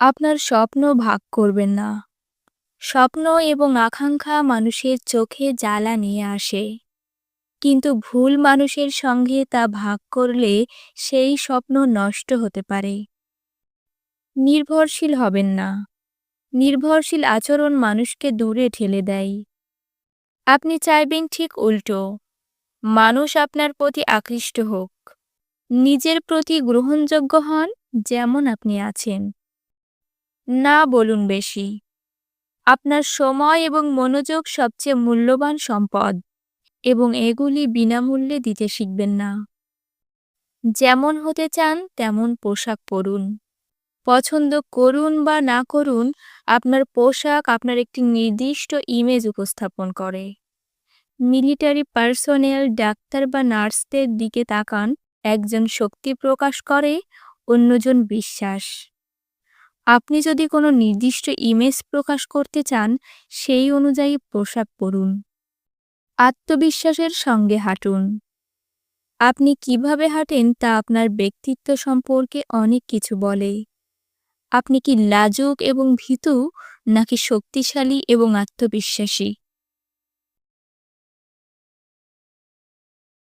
আপনার স্বপ্ন ভাগ করবেন না। স্বপ্ন এবং আকাঙ্ক্ষা মানুষের চোখে জ্বালা নিয়ে আসে। কিন্তু ভুল মানুষের সঙ্গে তা ভাগ করলে সেই স্বপ্ন নষ্ট হতে পারে। নির্ভরশীল হবেন না। নির্ভরশীল আচরণ মানুষকে দূরে ঠেলে দেয়। আপনি চাইবেন ঠিক উল্টো। মানুষ আপনার প্রতি আকৃষ্ট হোক। নিজের প্রতি গ্রহণযোগ্য হন যেমন আপনি আছেন। না বলুন বেশি। আপনার সময় এবং মনোযোগ সবচেয়ে মূল্যবান সম্পদ এবং এগুলি বিনামূল্যে দিতে শিখবেন না। যেমন হতে চান তেমন পোশাক পরুন। পছন্দ করুন বা না করুন, আপনার পোশাক আপনার একটি নির্দিষ্ট ইমেজ উপস্থাপন করে। মিলিটারি পার্সোনেল, ডাক্তার বা নার্সদের দিকে তাকান, একজন শক্তি প্রকাশ করে, অন্যজন বিশ্বাস। আপনি যদি কোনো নির্দিষ্ট ইমেজ প্রকাশ করতে চান, সেই অনুযায়ী পোশাক পরুন। আত্মবিশ্বাসের সঙ্গে হাঁটুন। আপনি কীভাবে হাঁটেন তা আপনার ব্যক্তিত্ব সম্পর্কে অনেক কিছু বলে। আপনি কি লাজুক এবং ভীতু, নাকি শক্তিশালী এবং আত্মবিশ্বাসী?